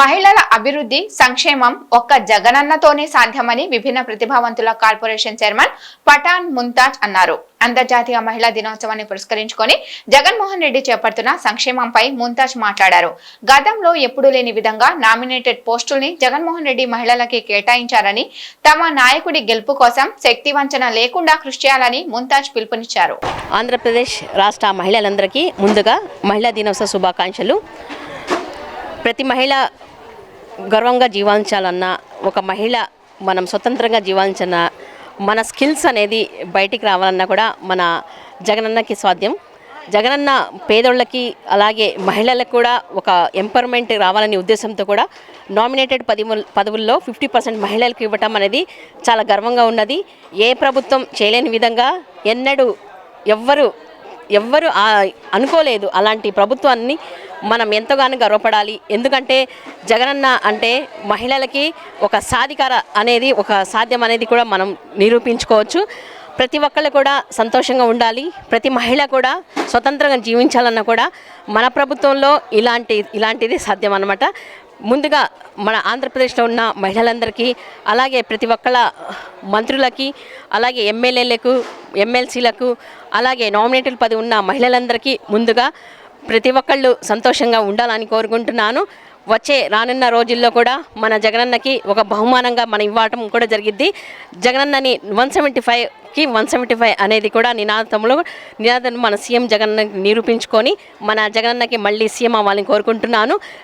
మహిళల అభివృద్ధి సంక్షేమం ఒక్క జగనన్నతోనే సాధ్యమని విభిన్న ప్రతిభావంతుల కార్పొరేషన్ చైర్మన్ పఠాన్ ముంతాజ్ అన్నారు. అంతర్జాతీయ మహిళా దినోత్సవాన్ని పురస్కరించుకొని జగన్మోహన్ రెడ్డి చేపడుతున్న సంక్షేమంపై ముంతాజ్ మాట్లాడారు. గతంలో ఎప్పుడూ లేని విధంగా నామినేటెడ్ పోస్టుల్ని జగన్మోహన్ రెడ్డి మహిళలకి కేటాయించారని తమ నాయకుడి గెలుపు కోసం శక్తి వంచన లేకుండా కృషి చేయాలని ముంతాజ్ పిలుపునిచ్చారు. ఆంధ్రప్రదేశ్ రాష్ట్ర మహిళలందరికీ ముందుగా మహిళా దినోత్సవ శుభాకాంక్షలు. ప్రతి మహిళ గర్వంగా జీవించాలన్నా ఒక మహిళ మనం స్వతంత్రంగా జీవించిన మన స్కిల్స్ అనేది బయటికి రావాలన్నా కూడా మన జగనన్నకి సాధ్యం. జగనన్న పేదోళ్ళకి అలాగే మహిళలకు కూడా ఒక ఎంపవర్మెంట్ రావాలనే ఉద్దేశంతో కూడా నామినేటెడ్ పది పదవుల్లో ఫిఫ్టీ పర్సెంట్ మహిళలకు ఇవ్వటం అనేది చాలా గర్వంగా ఉన్నది. ఏ ప్రభుత్వం చేయలేని విధంగా ఎన్నడూ ఎవ్వరు ఎవ్వరు అనుకోలేదు అలాంటి ప్రభుత్వాన్ని మనం ఎంతగానో గర్వపడాలి. ఎందుకంటే జగనన్న అంటే మహిళలకి ఒక సాధికార అనేది ఒక సాధ్యం అనేది కూడా మనం నిరూపించుకోవచ్చు. ప్రతి ఒక్కళ్ళు కూడా సంతోషంగా ఉండాలి. ప్రతి మహిళ కూడా స్వతంత్రంగా జీవించాలన్నా కూడా మన ప్రభుత్వంలో ఇలాంటి ఇలాంటిది సాధ్యం అన్నమాట. ముందుగా మన ఆంధ్రప్రదేశ్లో ఉన్న మహిళలందరికీ అలాగే ప్రతి ఒక్కళ్ళ మంత్రులకి అలాగే ఎమ్మెల్యేలకు ఎమ్మెల్సీలకు అలాగే నామినేటెడ్ పది ఉన్న మహిళలందరికీ ముందుగా ప్రతి ఒక్కళ్ళు సంతోషంగా ఉండాలని కోరుకుంటున్నాను. వచ్చే రానున్న రోజుల్లో కూడా మన జగనన్నకి ఒక బహుమానంగా మనం ఇవ్వటం కూడా జరిగిద్ది. జగనన్నని వన్ సెవెంటీ ఫైవ్కి వన్ సెవెంటీ ఫైవ్ అనేది కూడా నినాదంలో నినాదం మన సీఎం జగన్ నిరూపించుకొని మన జగనన్నకి మళ్ళీ సీఎం అవ్వాలని కోరుకుంటున్నాను.